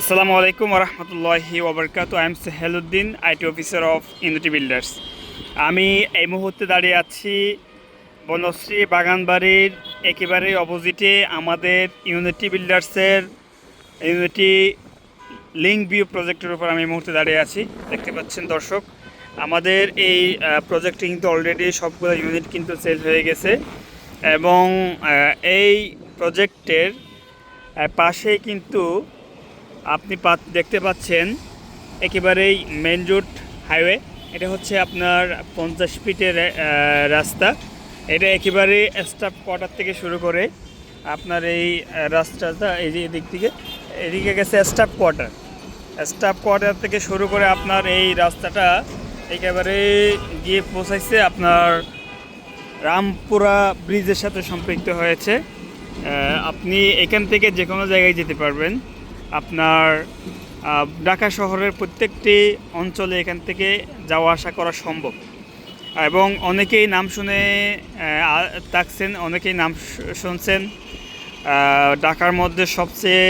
আসসালামু আলাইকুম রহমতুল্লাহি ওবরকাত। I am Sehaluddin IT officer of unity builders আমি এই মুহূর্তে দাঁড়িয়ে আছি বনশ্রী বাগানবাড়ির একেবারে অপোজিটে আমাদের ইউনিটি বিল্ডার্সের ইউনিটি লিঙ্ক ভিউ প্রজেক্টের উপর আমি এই মুহূর্তে দাঁড়িয়ে আছি। দেখতে পাচ্ছেন দর্শক, আমাদের এই প্রজেক্টে কিন্তু অলরেডি সবগুলো ইউনিট কিন্তু সেল হয়ে গেছে এবং এই প্রজেক্টের পাশে কিন্তু আপনি দেখতে পাচ্ছেন একেবারেই মেন রোড হাইওয়ে। এটা হচ্ছে আপনার পঞ্চাশ ফিটের রাস্তা। এটা একেবারে স্টাফ কোয়ার্টার থেকে শুরু করে আপনার এই রাস্তাটা, এই যে এদিক থেকে, এদিকে গেছে স্টাফ কোয়ার্টার। স্টাফ কোয়ার্টার থেকে শুরু করে আপনার এই রাস্তাটা একেবারে গিয়ে পৌঁছাইছে আপনার রামপুরা ব্রিজের সাথে সম্পৃক্ত হয়েছে। আপনি এখান থেকে যে কোনো জায়গায় যেতে পারবেন। আপনার ঢাকা শহরের প্রত্যেকটি অঞ্চলে এখান থেকে যাওয়া আসা করা সম্ভব। এবং অনেকেই নাম শুনে থাকছেন, অনেকেই নাম শুনছেন। ঢাকার মধ্যে সবচেয়ে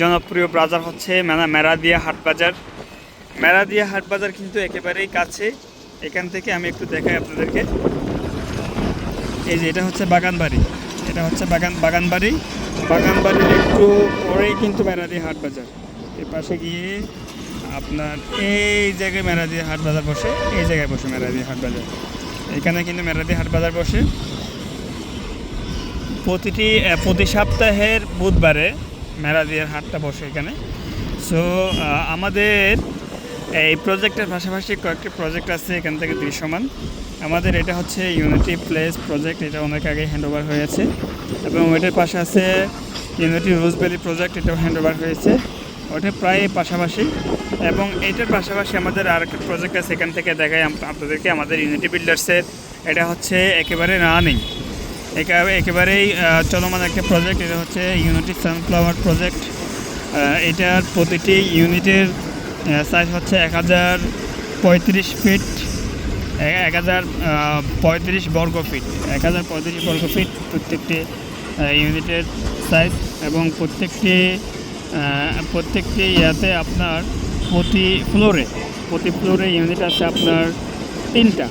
জনপ্রিয় বাজার হচ্ছে মেনা মেরাদিয়া হাট বাজার। মেরাদিয়া হাট বাজার কিন্তু একেবারেই কাছে। এখান থেকে আমি একটু দেখাই আপনাদেরকে। এই যে এটা হচ্ছে বাগানবাড়ি। এটা হচ্ছে বাগান, বাগানবাড়ি। বাগানবাড়ির একটু পরেই কিন্তু মেরাদি হাট বাজার। এই পাশে গিয়ে আপনার এই জায়গায় মেরাদি হাট বাজার বসে, এই জায়গায় বসে মেরাদি হাট বাজার। এখানে কিন্তু মেরাদি হাট বাজার বসে। প্রতিটি প্রতি সপ্তাহের বুধবারে মেরাদিয়ার হাটটা বসে এখানে। সো আমাদের এই প্রজেক্টের পাশাপাশি কয়েকটি প্রজেক্ট আছে এখান থেকে দৃশ্যমান। আমাদের এটা হচ্ছে ইউনিটি প্লেস প্রজেক্ট এটা অনেক আগে হ্যান্ড ওভার হয়েছে। এবং ওইটার পাশে আছে ইউনিটি রোজভ্যালি প্রজেক্ট এটাও হ্যান্ড ওভার হয়েছে। ওটা প্রায় পাশাপাশি। এবং এটার পাশাপাশি আমাদের আর একটা প্রজেক্ট আছে, এখান থেকে দেখাই আপনাদেরকে আমাদের ইউনিটি বিল্ডার্সের এটা হচ্ছে একেবারে রানিং একেবারে একেবারেই চলমান একটা প্রজেক্ট এটা হচ্ছে ইউনিটি সানফ্লাওয়ার প্রজেক্ট এটার প্রতিটি ইউনিটের সাইজ হচ্ছে এক হাজার পঁয়ত্রিশ ফিট এক হাজার পঁয়ত্রিশ বর্গ ফিট। এক হাজার পঁয়ত্রিশ বর্গ ফিট প্রত্যেকটি ইউনিটের সাইজ এবং প্রত্যেকটি প্রত্যেকটি ইয়াতে আপনার প্রতি ফ্লোরে প্রতি ফ্লোরে ইউনিট আছে আপনার তিনটা।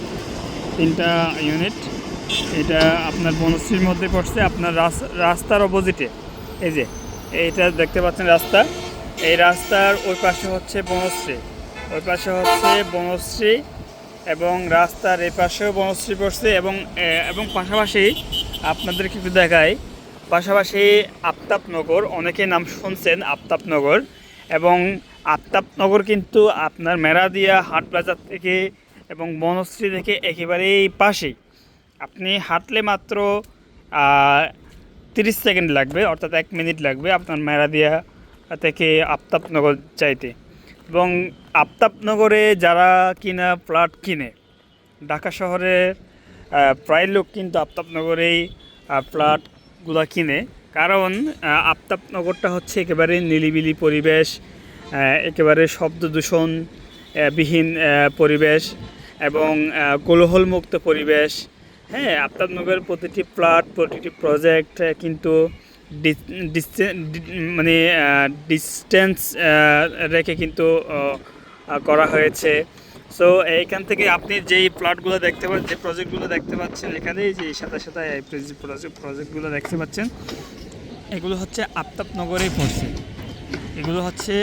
তিনটা ইউনিট এটা আপনার বনশ্রীর মধ্যে পড়ছে, আপনার রাস- রাস্তার অপোজিটে এই যে, এইটা দেখতে পাচ্ছেন রাস্তা। এই রাস্তার ওই পাশে হচ্ছে বনশ্রী। ওই পাশে হচ্ছে বনশ্রী। এবং রাস্তার এই পাশেও বনশ্রী পড়ছে এবং এবং পাশাপাশি আপনাদেরকে একটু দেখায় পাশাপাশি আফতাবনগর অনেকে নাম শুনছেন আফতাবনগর, এবং আফতাবনগর কিন্তু আপনার মেরাদিয়া হাট বাজার থেকে এবং বনশ্রী থেকে একেবারেই পাশেই। আপনি হাঁটলে মাত্র তিরিশ সেকেন্ড লাগবে, অর্থাৎ এক মিনিট লাগবে আপনার মেরাদিয়া থেকে আফতাবনগর চাইতে এবং আফতাবনগরে যারা কিনা ফ্ল্যাট কিনে ঢাকা শহরে আহ, প্রায় লোক কিন্তু আফতাবনগরেই ফ্ল্যাটগুলো কিনে। কারণ আফতাবনগরটা হচ্ছে একেবারে নিলিবিলি পরিবেশ একেবারে শব্দ দূষণ বিহীন পরিবেশ এবং কোলাহলমুক্ত পরিবেশ। হ্যাঁ আফতাবনগরের প্রতিটি ফ্ল্যাট প্রতিটি প্রজেক্ট কিন্তু মানে ডিস্টেন্স রেখে কিন্তু করা হয়েছে। সো এইখান থেকে আপনি যেই প্লটগুলো দেখতে পাচ্ছেন, যে প্রজেক্টগুলো দেখতে পাচ্ছেন এখানে যে সাথে সাথে এই প্রজেক্টগুলো দেখতে পাচ্ছেন, এগুলো হচ্ছে আফতাবনগরেই পড়ছে। এগুলো হচ্ছে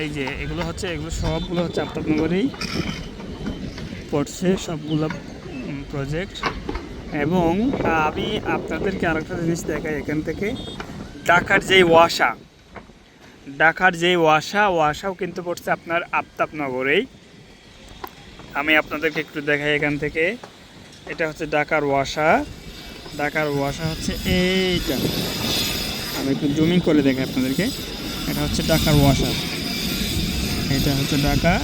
এই যে, এগুলো হচ্ছে, এগুলো সবগুলো হচ্ছে আফতাবনগরেই পড়ছে, সবগুলো প্রজেক্ট এবং আমি আপনাদেরকে আরেকটা জিনিস দেখাই এখান থেকে। ঢাকার যেই ওয়াসা, ঢাকার যেই ওয়াসা, ওয়াসাও কিন্তু পড়ছে আপনার আফতাবনগরেই। আমি আপনাদেরকে একটু দেখাই এখান থেকে। এটা হচ্ছে ঢাকার ওয়াসা। ঢাকার ওয়াসা হচ্ছে এইটা। আমি একটু জুমিং করে দেখাই আপনাদেরকে। এটা হচ্ছে ঢাকার ওয়াসা। এটা হচ্ছে ঢাকা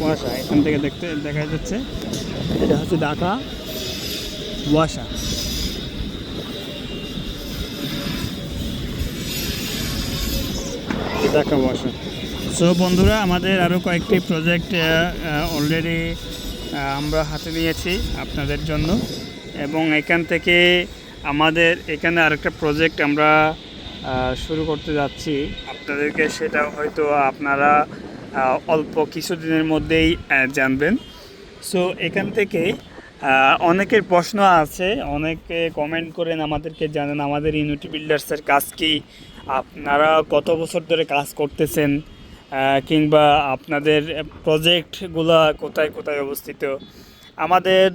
ওয়াসা। এখান থেকে দেখতে, দেখা যাচ্ছে। এটা হচ্ছে ঢাকা। ওয়াসা ঢাকা সো বন্ধুরা আমাদের আরও কয়েকটি প্রজেক্ট অলরেডি আমরা হাতে নিয়েছি আপনাদের জন্য। এবং এখান থেকে আমাদের এখানে আরেকটা প্রজেক্ট আমরা শুরু করতে যাচ্ছি। আপনাদেরকে সেটা হয়তো আপনারা অল্প কিছুদিনের মধ্যেই জানবেন। সো এখান থেকে অনেকের প্রশ্ন আছে, অনেকে কমেন্ট করেন, আমাদেরকে জানেন, আমাদের ইউনিটি বিল্ডার্সের কাজ কি? আপনারা কত বছর ধরে কাজ করতেছেন? কিংবা আপনাদের প্রজেক্টগুলো কোথায় কোথায় অবস্থিত? আমাদের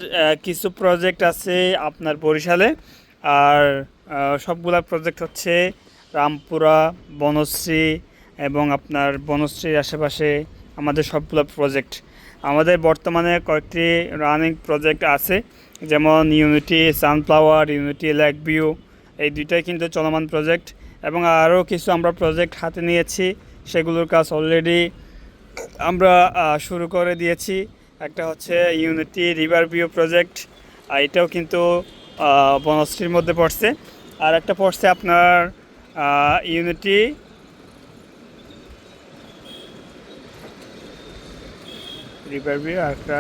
কিছু প্রজেক্ট আছে আপনার বরিশালে, আর সবগুলা প্রজেক্ট হচ্ছে রামপুরা, বনশ্রী এবং আপনার বনশ্রীর আশেপাশে আমাদের সবগুলো প্রজেক্ট আমাদের বর্তমানে কয়েকটি রানিং প্রজেক্ট আছে, যেমন unity sunflower unity lake view এই দুইটাই কিন্তু চলমান প্রজেক্ট এবং আরও কিছু আমরা প্রজেক্ট হাতে নিয়েছি, সেগুলোর কাজ অলরেডি আমরা শুরু করে দিয়েছি। একটা হচ্ছে ইউনিটি রিভার ভিউ প্রজেক্ট এটাও কিন্তু বনশ্রীর মধ্যে পড়ছে। আর একটা পড়ছে আপনার ইউনিটি রিভার ভিউ আর একটা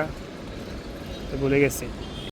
ভুলে গেছি।